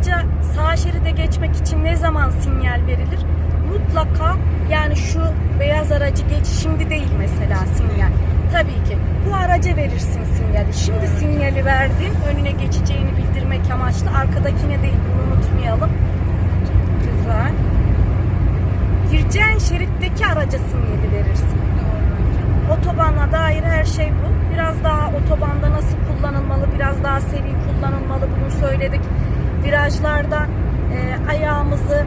araca sağ şeride geçmek için ne zaman sinyal verilir? Mutlaka yani şu beyaz aracı geç şimdi değil mesela sinyal. Tabii ki bu araca verirsin sinyali. Şimdi sinyali verdin önüne geçeceğini bildirmek amaçlı arkadakine değil bunu unutmayalım. Güzel. Gireceğin şeritteki araca sinyali verirsin. Otobana dair her şey bu. Biraz daha otobanda nasıl kullanılmalı, biraz daha seri kullanılmalı bunu söyledik. Virajlarda e, ayağımızı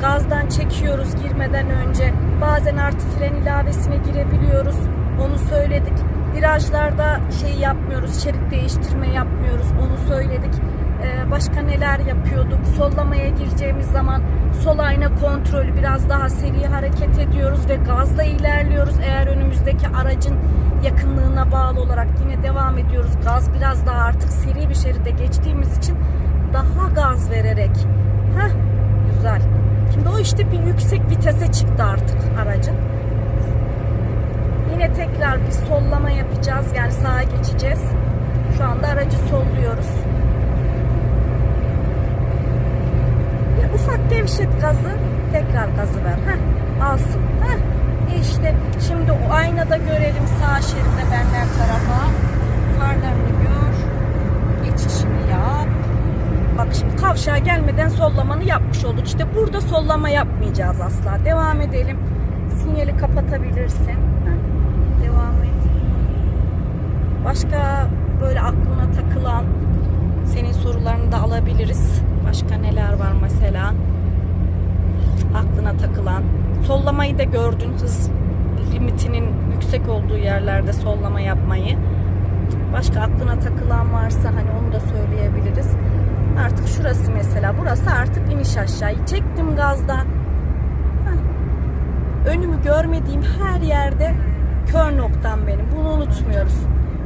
gazdan çekiyoruz girmeden önce. Bazen artı fren ilavesine girebiliyoruz. Onu söyledik. Virajlarda şey yapmıyoruz, şerit değiştirme yapmıyoruz. Onu söyledik. E, başka neler yapıyorduk? Sollamaya gireceğimiz zaman sol ayna kontrolü biraz daha seri hareket ediyoruz ve gazla ilerliyoruz. Eğer önümüzdeki aracın yakınlığına bağlı olarak yine devam ediyoruz. Gaz biraz daha artık seri bir şeride geçtiğimiz için daha gaz vererek. Heh, güzel. Şimdi o işte bir yüksek vitese çıktı artık aracın. Yine tekrar bir sollama yapacağız. Yani sağa geçeceğiz. Şu anda aracı solluyoruz. Bir ufak gevşet gazı. Tekrar gazı ver. Heh, alsın. Heh. İşte şimdi o aynada görelim sağ şeride benden tarafa. Farlarını gör. Geçişini. Bak şimdi kavşağa gelmeden sollamanı yapmış olduk. İşte burada sollama yapmayacağız asla. Devam edelim. Sinyali kapatabilirsin. Devam et. Başka böyle aklına takılan senin sorularını da alabiliriz. Başka neler var mesela? Aklına takılan. Sollamayı da gördün hız limitinin yüksek olduğu yerlerde sollama yapmayı. Başka aklına takılan varsa hani onu da söyleyebiliriz. Artık şurası mesela. Burası artık iniş aşağı. Çektim gazdan. Önümü görmediğim her yerde kör noktam benim. Bunu unutmuyoruz.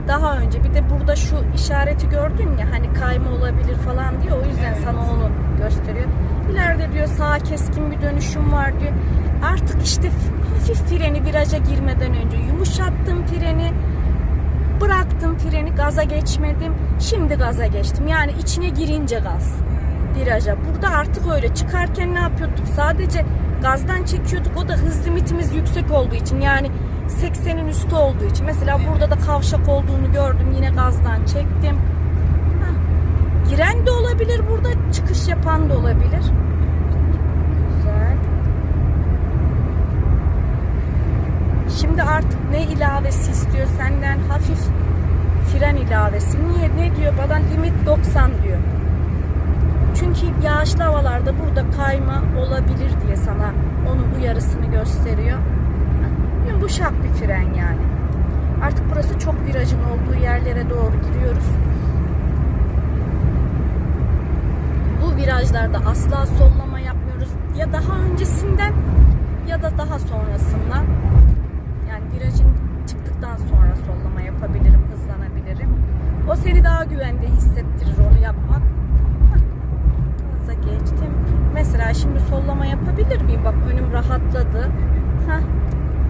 Daha önce bir de burada şu işareti gördün ya hani kayma olabilir falan diyor. O yüzden sana onu gösteriyor. İleride diyor sağ keskin bir dönüşüm var diyor. Artık işte hafif freni viraja girmeden önce yumuşattım freni. Bıraktım freni gaza geçmedim. Şimdi gaza geçtim. Yani içine girince gaz viraja. Burada artık öyle çıkarken ne yapıyorduk? Sadece gazdan çekiyorduk. O da hız limitimiz yüksek olduğu için. Yani 80'in üstü olduğu için. Mesela burada da kavşak olduğunu gördüm. Yine gazdan çektim. Heh. Giren de olabilir burada. Çıkış yapan da olabilir. Güzel. Şimdi artık ne ilavesi istiyor senden? Hafif ilavesi. Niye? Ne diyor? Bana limit 90 diyor. Çünkü yağışlı havalarda burada kayma olabilir diye sana onun uyarısını gösteriyor. Yumuşak bir fren yani. Artık burası çok virajın olduğu yerlere doğru giriyoruz. Bu virajlarda asla sollama yapmıyoruz. Ya daha öncesinden ya da daha sonrasından. Yani virajın çıktıktan sonra sollama yapabilirim, hızlanabilirim. Seni daha güvende hissettirir onu yapmak. Gaza geçtim. Mesela şimdi sollama yapabilir miyim? Bak önüm rahatladı. Hah,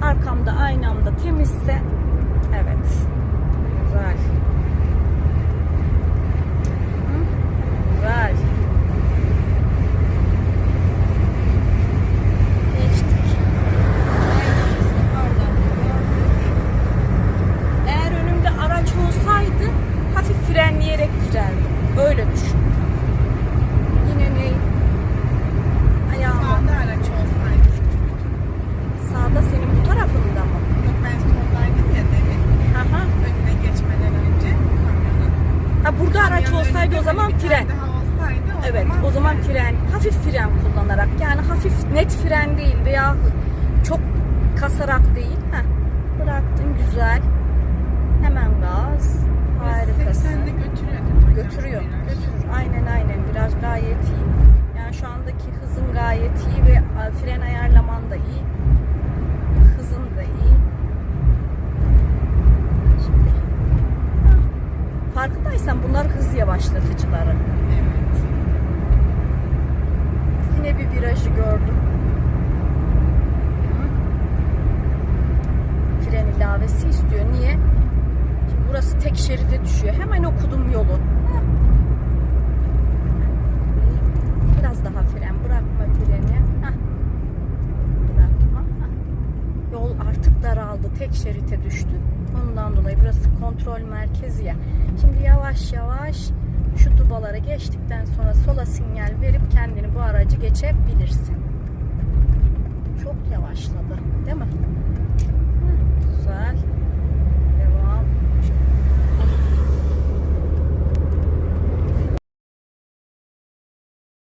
arkamda aynamda temizse evet. Güzel. Zaman Daha olsaydı o Evet zaman o zaman fren, hafif fren kullanarak yani hafif net fren değil veya çok kasarak değil. Heh. Bıraktın güzel. Hemen gaz. Harikasın. 80'de götürüyor. Götürüyor. Götürür. Aynen aynen. Biraz gayet iyi. Yani şu andaki hızın gayet iyi ve fren ayarlaman da iyi. Hızın da iyi. Şimdi. Hah. Farkındaysan bunlar hız yavaşlatıcıları. Evet. Yine bir virajı gördüm. Hı. Fren ilavesi istiyor. Niye? Şimdi burası tek şeride düşüyor. Hemen okudum yolu. Heh. daraldı. Tek şerite düştü. Ondan dolayı burası kontrol merkezi ya. Şimdi yavaş yavaş şu dubalara geçtikten sonra sola sinyal verip kendini bu aracı geçebilirsin. Çok yavaşladı?